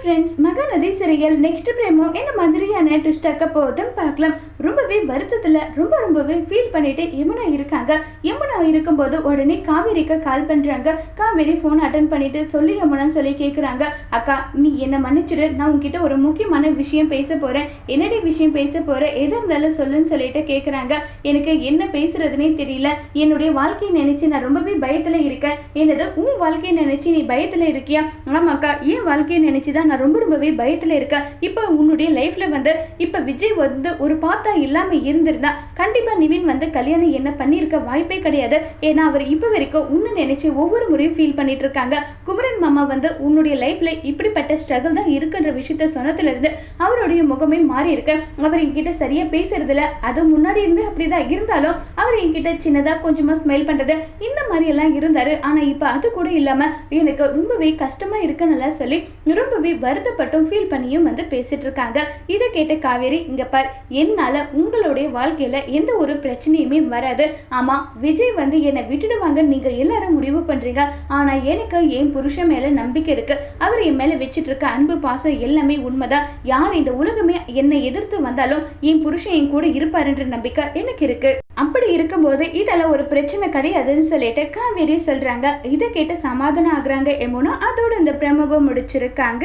Friends Mahanadi சிறையில் next பிரேமோ என்ன மாதிரியான ட்விஸ்டாக்க போதும் பார்க்கலாம். ரொம்பவே வருத்தத்தில் ரொம்ப ரொம்பவே ஃபீல் பண்ணிட்டு யமுனா இருக்காங்க. யமுனா இருக்கும்போது உடனே காவேரிக்கு கால் பண்ணுறாங்க காவேரி ஃபோன் அட்டன் பண்ணிட்டு சொல்லி யமுனான்னு சொல்லி கேட்குறாங்க அக்கா நீ என்னை மன்னிச்சிடு நான் உங்ககிட்ட ஒரு முக்கியமான விஷயம் பேச போகிறேன் என்னடி விஷயம் பேச போகிறேன் எது இருந்தாலும் சொல்லுன்னு சொல்லிட்டு கேட்குறாங்க எனக்கு என்ன பேசுறதுனே தெரியல. என்னுடைய வாழ்க்கையை நினைச்சு நான் ரொம்பவே பயத்தில் இருக்கேன். என்னது உன் வாழ்க்கையை நினைச்சு நீ பயத்தில் இருக்கியா? ஆமாக்கா என் வாழ்க்கையை நினைச்சு தான் நான் ரொம்ப ரொம்பவே பயத்தில் இருக்கேன். இப்போ உன்னுடைய லைஃப்பில் வந்து இப்போ விஜய் வந்து ஒரு பாட்டா இல்லாமல் இருந்திருந்தா கண்டிப்பாக நிவின் வந்து கல்யாணம் என்ன பண்ணியிருக்க வாய்ப்பே கிடையாது. ஏன்னா அவர் இப்போ வரைக்கும் உன்னை நினைச்சு ஒவ்வொரு முறையும் ஃபீல் பண்ணிட்டு இருக்காங்க. குமரன் மாமா வந்து உன்னுடைய லைஃப்பில் இப்படிப்பட்ட ஸ்ட்ரகிள் தான் இருக்குன்ற விஷயத்த சொன்னதுலேருந்து அவருடைய முகமே மாறி இருக்கு. அவர் என்கிட்ட சரியாக பேசுறதில்ல. அது முன்னாடி இருந்து அப்படிதான் இருந்தாலும் அவர் என்கிட்ட சின்னதாக கொஞ்சமாக ஸ்மைல் பண்ணுறது இந்த மாதிரியெல்லாம் இருந்தார். ஆனால் இப்போ அது கூட இல்லாமல் எனக்கு ரொம்பவே கஷ்டமாக இருக்குன்னு சொல்லி ரொம்பவே வருத்தப்பட்டும் ஃபீல் பண்ணியும் வந்து பேசிட்டு இருக்காங்க இதை கேட்ட காவேரி இங்க பார் என்னால உங்களுடைய வாழ்க்கையில எந்த ஒரு பிரச்சனையுமே வராது. ஆமா விஜய் வந்து என்னை விட்டுடுவாங்க. நீங்க எல்லாரும் முடிவு பண்றீங்க. ஆனா எனக்கு என் புருஷன் மேல நம்பிக்கை இருக்கு. அவர் என் மேல வச்சிட்டு இருக்க அன்பு பாசம் எல்லாமே உண்மைதான். யார் இந்த உலகமே என்னை எதிர்த்து வந்தாலும் என் புருஷன் என் கூட இருப்பாருன்ற நம்பிக்கை எனக்கு இருக்கு. அப்படி இருக்கும்போது இதெல்லாம் ஒரு பிரச்சனை கிடையாதுன்னு சொல்லிட்டு காவேரி சொல்றாங்க. இதை கேட்டு சமாதானம் ஆகுறாங்க எமுனா. அதோட இந்த பிரமவை முடிச்சிருக்காங்க.